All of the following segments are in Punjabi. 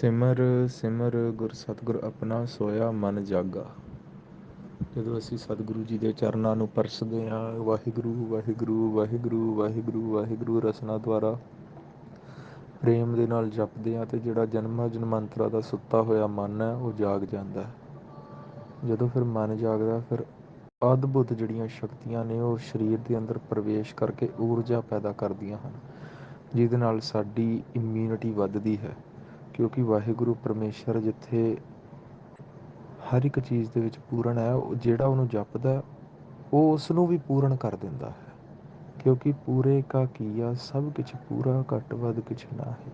ਸਿਮਰ ਸਿਮਰ ਗੁਰ ਸਤਿਗੁਰ ਆਪਣਾ ਸੋਇਆ ਮਨ ਜਾਗਾ। ਜਦੋਂ ਅਸੀਂ ਸਤਿਗੁਰੂ ਜੀ ਦੇ ਚਰਨਾਂ ਨੂੰ ਪਰਸਦੇ ਹਾਂ, ਵਾਹਿਗੁਰੂ ਵਾਹਿਗੁਰੂ ਵਾਹਿਗੁਰੂ ਵਾਹਿਗੁਰੂ ਵਾਹਿਗੁਰੂ ਰਸਨਾ ਦੁਆਰਾ ਪ੍ਰੇਮ ਦੇ ਨਾਲ ਜਪਦੇ ਹਾਂ ਅਤੇ ਜਿਹੜਾ ਜਨਮਾਂ ਜਨਮਾਂਤਰਾ ਦਾ ਸੁੱਤਾ ਹੋਇਆ ਮਨ ਹੈ, ਉਹ ਜਾਗ ਜਾਂਦਾ ਹੈ। ਜਦੋਂ ਫਿਰ ਮਨ ਜਾਗਦਾ, ਫਿਰ ਅਦਭੁਤ ਜਿਹੜੀਆਂ ਸ਼ਕਤੀਆਂ ਨੇ, ਉਹ ਸਰੀਰ ਦੇ ਅੰਦਰ ਪ੍ਰਵੇਸ਼ ਕਰਕੇ ਊਰਜਾ ਪੈਦਾ ਕਰਦੀਆਂ ਹਨ, ਜਿਹਦੇ ਨਾਲ ਸਾਡੀ ਇਮਿਊਨਿਟੀ ਵੱਧਦੀ ਹੈ। ਕਿਉਂਕਿ ਵਾਹਿਗੁਰੂ ਪਰਮੇਸ਼ਰ ਜਿੱਥੇ ਹਰ ਇੱਕ ਚੀਜ਼ ਦੇ ਵਿੱਚ ਪੂਰਨ ਹੈ ਜਿਹੜਾ ਉਹਨੂੰ ਜਪਦਾ, ਉਹ ਉਸ ਨੂੰ ਵੀ ਪੂਰਨ ਕਰ ਦਿੰਦਾ ਹੈ। ਕਿਉਂਕਿ ਪੂਰੇ ਕਾ ਕੀਆ, ਸਭ ਕੁਝ ਪੂਰਾ, ਘੱਟ ਵੱਧ ਕੁਛ ਨਾ ਹੈ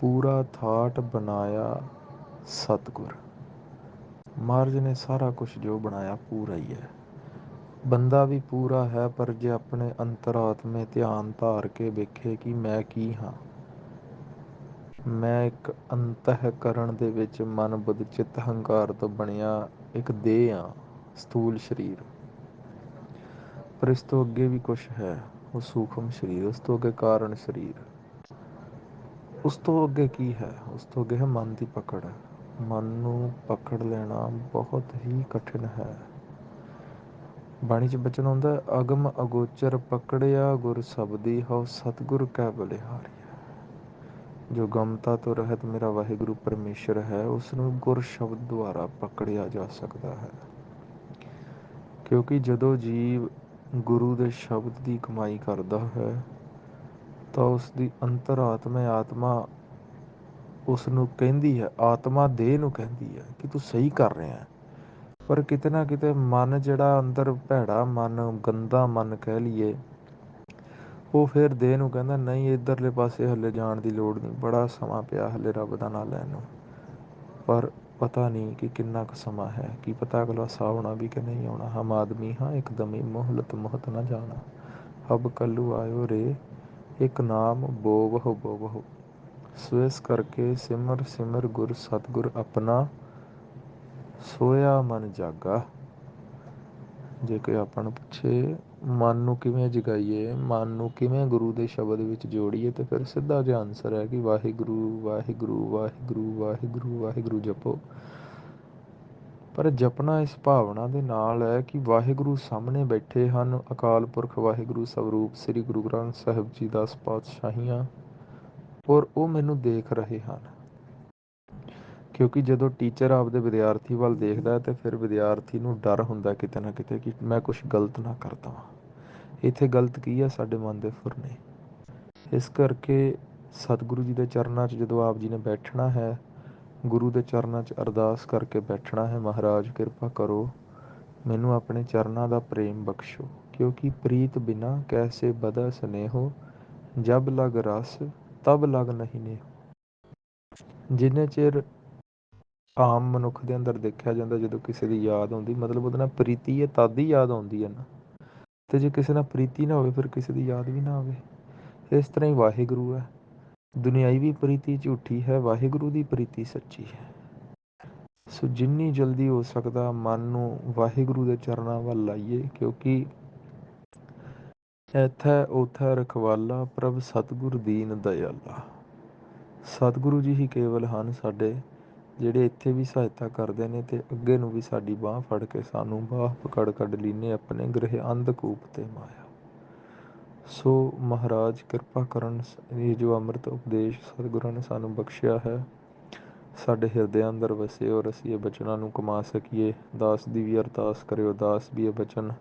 ਪੂਰਾ ਥਾਟ ਬਣਾਇਆ ਸਤਿਗੁਰ। ਮਹਾਰਾਜ ਨੇ ਸਾਰਾ ਕੁਝ ਜੋ ਬਣਾਇਆ, ਪੂਰਾ ਹੀ ਹੈ। ਬੰਦਾ ਵੀ ਪੂਰਾ ਹੈ, ਪਰ ਜੇ ਆਪਣੇ ਅੰਤਰਾਤਮੇ ਧਿਆਨ ਧਾਰ ਕੇ ਵੇਖੇ ਕਿ ਮੈਂ ਕੀ ਹਾਂ ਮੈਂ ਇੱਕ ਅੰਤঃਕਰਨ ਦੇ ਵਿੱਚ ਮਨ ਬੁੱਧ ਚਿੱਤ ਹੰਕਾਰ ਤੋਂ ਬਣਿਆ ਇੱਕ ਦੇਹ ਆ ਸਥੂਲ ਸਰੀਰ। ਪਰ ਇਸ ਤੋਂ ਅੱਗੇ ਵੀ ਕੁਝ ਹੈ, ਉਹ ਸੂਖਮ ਸਰੀਰ, ਉਸ ਤੋਂ ਅੱਗੇ ਕਾਰਨ ਸਰੀਰ। ਉਸ ਤੋਂ ਅੱਗੇ ਕੀ ਹੈ? ਉਸ ਤੋਂ ਅੱਗੇ ਹੈ ਮਨ ਦੀ ਪਕੜ। ਮਨ ਨੂੰ ਪਕੜ ਲੈਣਾ ਬਹੁਤ ਹੀ ਕਠਿਨ ਹੈ। ਬਾਣੀ 'ਚ ਬਚਨ ਹੁੰਦਾ ਅਗਮ ਅਗੋਚਰ ਪਕੜਿਆ ਗੁਰ ਸਬਦੀ, ਹਉ ਸਤਗੁਰ ਕੈ ਬਲਿਹਾਰੀ ਜੋ ਗਮਤਾ ਤੋਂ ਰਹਿਤ ਮੇਰਾ ਵਾਹਿਗੁਰੂ ਪਰਮੇਸ਼ਰ ਹੈ ਉਸ ਨੂੰ ਗੁਰ ਸ਼ਬਦ ਦੁਆਰਾ ਪਕੜਿਆ ਜਾ ਸਕਦਾ ਹੈ। ਕਿਉਂਕਿ ਜਦੋਂ ਜੀਵ ਗੁਰੂ ਦੇ ਸ਼ਬਦ ਦੀ ਕਮਾਈ ਕਰਦਾ ਹੈ, ਤਾਂ ਉਸ ਦੀ ਅੰਤਰਾਤਮਾ ਆਤਮਾ ਉਸ ਨੂੰ ਕਹਿੰਦੀ ਹੈ, ਆਤਮਾ ਦੇਹ ਨੂੰ ਕਹਿੰਦੀ ਹੈ ਕਿ ਤੂੰ ਸਹੀ ਕਰ ਰਿਹਾ ਹੈ। ਪਰ ਕਿਤੇ ਨਾ ਕਿਤੇ ਮਨ ਜਿਹੜਾ ਅੰਦਰ ਭੈੜਾ ਮਨ, ਗੰਦਾ ਮਨ ਕਹਿ ਲਈਏ ਉਹ ਫਿਰ ਦੇਹ ਨੂੰ ਕਹਿੰਦਾ, ਨਹੀਂ, ਇੱਧਰਲੇ ਪਾਸੇ ਹੱਲੇ ਜਾਣ ਦੀ ਲੋੜ ਨਹੀਂ। ਬੜਾ ਸਮਾਂ ਪਿਆ ਹੱਲੇ ਰੱਬ ਦਾ ਨਾਂ ਲੈਣ ਨੂੰ। ਪਰ ਪਤਾ ਨਹੀਂ ਕਿ ਕਿੰਨਾ ਕੁ ਸਮਾਂ ਹੈ। ਕੀ ਪਤਾ ਅਗਲਾ ਸਾਹ ਆਉਣਾ ਵੀ ਕਿ ਨਹੀਂ ਆਉਣਾ। ਹਮ ਆਦਮੀ ਹਾਂ, ਇੱਕਦਮੀ ਮੋਹਲਤ ਮੋਹਤ ਨਾ ਜਾਣਾ। ਅਬ ਕੱਲੂ ਆਇਓ ਰੇ, ਇੱਕ ਨਾਮ ਬੋਵਹੁ ਬੋਵਹੁ ਸੋ ਇਸ ਕਰਕੇ ਸਿਮਰ ਸਿਮਰ ਗੁਰ ਸਤਗੁਰ ਆਪਣਾ ਸੋਇਆ ਮਨ ਜਾਗਾ। ਜੇ ਕੋਈ ਆਪਾਂ ਨੂੰ ਪੁੱਛੇ ਮਨ ਨੂੰ ਕਿਵੇਂ ਜਗਾਈਏ, ਮਨ ਨੂੰ ਕਿਵੇਂ ਗੁਰੂ ਦੇ ਸ਼ਬਦ ਵਿੱਚ ਜੋੜੀਏ, ਤਾਂ ਫਿਰ ਸਿੱਧਾ ਜਿਹਾ ਆਨਸਰ ਹੈ ਕਿ ਵਾਹਿਗੁਰੂ ਵਾਹਿਗੁਰੂ ਵਾਹਿਗੁਰੂ ਵਾਹਿਗੁਰੂ ਵਾਹਿਗੁਰੂ ਜਪੋ। ਪਰ ਜਪਣਾ ਇਸ ਭਾਵਨਾ ਦੇ ਨਾਲ ਹੈ ਕਿ ਵਾਹਿਗੁਰੂ ਸਾਹਮਣੇ ਬੈਠੇ ਹਨ, ਅਕਾਲ ਪੁਰਖ ਵਾਹਿਗੁਰੂ ਸਵਰੂਪ ਸ੍ਰੀ ਗੁਰੂ ਗ੍ਰੰਥ ਸਾਹਿਬ ਜੀ ਦਸ ਪਾਤਸ਼ਾਹੀਆਂ, ਔਰ ਉਹ ਮੈਨੂੰ ਦੇਖ ਰਹੇ ਹਨ। ਕਿਉਂਕਿ ਜਦੋਂ ਟੀਚਰ ਆਪਦੇ ਵਿਦਿਆਰਥੀ ਵੱਲ ਦੇਖਦਾ ਹੈ, ਤੇ ਫਿਰ ਵਿਦਿਆਰਥੀ ਨੂੰ ਡਰ ਹੁੰਦਾ ਕਿਤੇ ਨਾ ਕਿਤੇ ਕਿ ਮੈਂ ਕੁਝ ਗਲਤ ਨਾ ਕਰ ਦਵਾਂ। ਇੱਥੇ ਗਲਤ ਕੀ ਹੈ ਸਾਡੇ ਮਨ ਦੇ ਫੁਰਨੇ ਇਸ ਕਰਕੇ ਸਤਿਗੁਰੂ ਜੀ ਦੇ ਚਰਨਾਂ 'ਚ ਜਦੋਂ ਆਪ ਜੀ ਨੇ ਬੈਠਣਾ ਹੈ, ਗੁਰੂ ਦੇ ਚਰਨਾਂ 'ਚ ਅਰਦਾਸ ਕਰਕੇ ਬੈਠਣਾ ਹੈ, ਮਹਾਰਾਜ ਕਿਰਪਾ ਕਰੋ, ਮੈਨੂੰ ਆਪਣੇ ਚਰਨਾਂ ਦਾ ਪ੍ਰੇਮ ਬਖਸ਼ੋ। ਕਿਉਂਕਿ ਪ੍ਰੀਤ ਬਿਨਾ ਕੈਸੇ ਬਦਾ ਸਨੇਹੋ, ਜਬ ਲਗ ਰਸ, ਤਬ ਲਗ ਨਹੀਂ ਨੇ ਜਿੰਨੇ ਚਿਰ ਆਮ ਮਨੁੱਖ ਦੇ ਅੰਦਰ ਦੇਖਿਆ ਜਾਂਦਾ ਜਦੋਂ ਕਿਸੇ ਦੀ ਯਾਦ ਆਉਂਦੀ, ਮਤਲਬ ਉਹਦੇ ਨਾਲ ਪ੍ਰੀਤੀ ਹੈ, ਤਦ ਹੀ ਯਾਦ ਆਉਂਦੀ ਹੈ ਨਾ। ਤੇ ਜੇ ਕਿਸੇ ਨਾਲ ਪ੍ਰੀਤੀ ਨਾ ਹੋਵੇ, ਫਿਰ ਕਿਸੇ ਦੀ ਯਾਦ ਵੀ ਨਾ ਆਵੇ। ਇਸ ਤਰ੍ਹਾਂ ਹੀ ਵਾਹਿਗੁਰੂ ਹੈ। ਦੁਨਿਆਈ ਵੀ ਪ੍ਰੀਤੀ ਝੂਠੀ ਹੈ, ਵਾਹਿਗੁਰੂ ਦੀ ਪ੍ਰੀਤੀ ਸੱਚੀ ਹੈ। ਸੋ ਜਿੰਨੀ ਜਲਦੀ ਹੋ ਸਕਦਾ ਮਨ ਨੂੰ ਵਾਹਿਗੁਰੂ ਦੇ ਚਰਨਾਂ ਵੱਲ ਲਾਈਏ, ਕਿਉਂਕਿ ਇੱਥੇ, ਉਥੈ ਰਖਵਾਲਾ ਪ੍ਰਭ ਸਤਗੁਰ ਦੀਨ ਦਇਆਲਾ। ਸਤਿਗੁਰੂ ਜੀ ਹੀ ਕੇਵਲ ਹਨ ਸਾਡੇ ਜਿਹੜੇ ਇੱਥੇ ਵੀ ਸਹਾਇਤਾ ਕਰਦੇ ਨੇ ਤੇ ਅੱਗੇ ਨੂੰ ਵੀ ਸਾਡੀ ਬਾਂਹ ਫੜ ਕੇ ਸਾਨੂੰ ਬਾਹ ਪਕੜ ਕੱਢ ਲੀਨੇ ਆਪਣੇ ਗ੍ਰਹਿ ਅੰਧਕੂਪ ਤੇ ਮਾਇਆ। ਸੋ ਮਹਾਰਾਜ ਕਿਰਪਾ ਕਰਨ, ਇਹ ਜੋ ਅੰਮ੍ਰਿਤ ਉਪਦੇਸ਼ ਸਤਿਗੁਰਾਂ ਨੇ ਸਾਨੂੰ ਬਖਸ਼ਿਆ ਹੈ, ਸਾਡੇ ਹਿਰਦਿਆਂ ਅੰਦਰ ਵਸੇ ਔਰ ਅਸੀਂ ਇਹ ਬਚਨਾਂ ਨੂੰ ਕਮਾ ਸਕੀਏ। ਦਾਸ ਦੀ ਵੀ ਅਰਦਾਸ ਕਰਿਓ, ਦਾਸ ਵੀ ਇਹ ਬਚਨ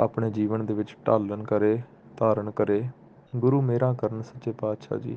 ਆਪਣੇ ਜੀਵਨ ਦੇ ਵਿੱਚ ਢਾਲਣ ਕਰੇ, ਧਾਰਨ ਕਰੇ। ਗੁਰੂ ਮੇਰਾ ਕਰਨ ਸੱਚੇ ਪਾਤਸ਼ਾਹ ਜੀ।